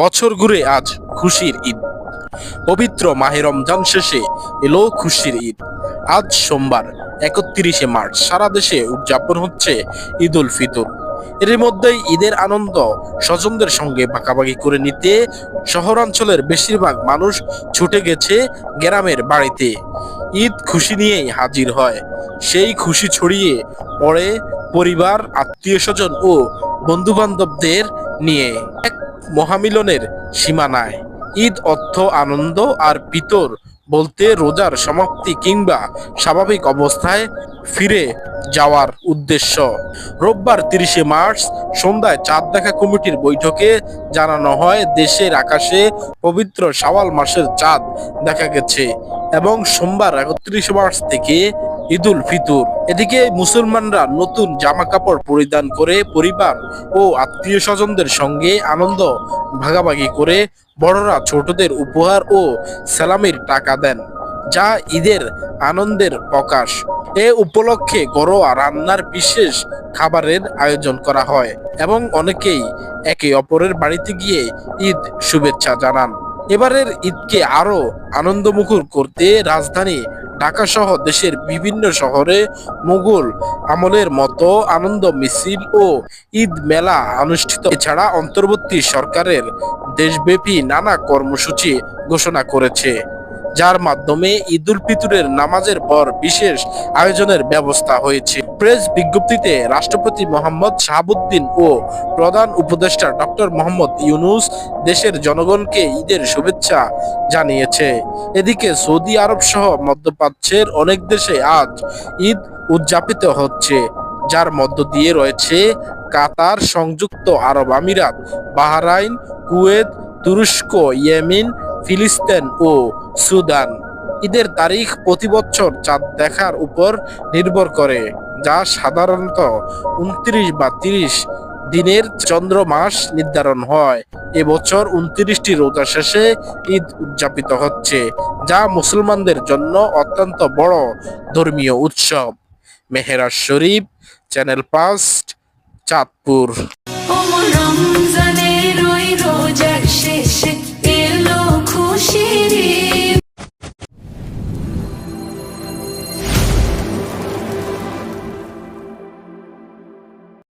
বছর ঘুরে আজ খুশির ঈদ। পবিত্র মাহে রমজান শেষে এলো খুশির ঈদ। আজ সোমবার, একত্রিশে মার্চ, সারা দেশে উদযাপন হচ্ছে ঈদ উল ফিতর। এর মধ্যেই ঈদের আনন্দ স্বজনদের সঙ্গে ভাগাভাগি করে নিতে শহরাঞ্চলের বেশিরভাগ মানুষ ছুটে গেছে গ্রামের বাড়িতে। ঈদ খুশি নিয়েই হাজির হয়। সেই খুশি ছড়িয়ে পড়ে পরিবার, আত্মীয় স্বজন ও বন্ধু বান্ধবদের নিয়ে। এক মহামিলনের সীমানায়। ঈদ অর্থ আনন্দ আর পিতর বলতে রোজার সমাপ্তি কিংবা স্বাভাবিক অবস্থায় ফিরে যাওয়ার উদ্দেশ্য। রোববার তিরিশে মার্চ সন্ধ্যায় চাঁদ দেখা কমিটির বৈঠকে জানানো হয়, দেশের আকাশে পবিত্র শাওয়াল মাসের চাঁদ দেখা গেছে এবং সোমবার একত্রিশে মার্চ থেকে ঈদুল ফিতর। এদিকে মুসলমানরা নতুন জামা কাপড় পরিধান করে পরিবার ও আত্মীয় স্বজনদের সঙ্গে আনন্দ ভাগাভাগি করে বড়রা ছোটদের উপহার ও সালামির টাকা দেন, যা ঈদের আনন্দের প্রকাশ। এ উপলক্ষে ঘরোয়া রান্নার বিশেষ খাবারের আয়োজন করা হয় এবং অনেকেই একে অপরের বাড়িতে গিয়ে ঈদ শুভেচ্ছা জানান। এবারের ঈদকে আরও আনন্দমুখর করতে রাজধানী ঢাকা সহ দেশের বিভিন্ন শহরে মুঘল আমলের মতো আনন্দ মিছিল ও ঈদ মেলা অনুষ্ঠিত। এছাড়া অন্তর্বর্তী সরকারের দেশব্যাপী নানা কর্মসূচি ঘোষণা করেছে, যার মাধ্যমে ঈদুল ফিতরের নামাজের পর বিশেষ আয়োজনের ব্যবস্থা হয়েছে। প্রেস বিজ্ঞপ্তিতে রাষ্ট্রপতি মোহাম্মদ শাহাবুদ্দিন ও প্রধান উপদেষ্টা ডক্টর মোহাম্মদ ইউনুস দেশের জনগণকে ঈদের শুভেচ্ছা জানিয়েছে। এদিকে সৌদি আরব সহ মধ্যপ্রাচ্যের অনেক দেশে আজ ঈদ উদযাপিত হচ্ছে, যার মধ্য দিয়ে রয়েছে কাতার, সংযুক্ত আরব আমিরাত, বাহরাইন, কুয়েত, তুরস্ক, ইয়েমিন, ফিলিস্তিন ও সুদান। ঈদের তারিখ প্রতি বছর চাঁদ দেখার উপর নির্ভর করে। যা সাধারণত উনত্রিশ বা তিরিশ দিনের চন্দ্র মাস নির্ধারণ হয়। এবছর উনত্রিশটি রোজা শেষে ঈদ উদযাপিত হচ্ছে, যা মুসলমানদের জন্য অত্যন্ত বড় ধর্মীয় উৎসব। মেহেরাজ শরীফ, চ্যানেল পাঁচ, চাঁদপুর। রমজানে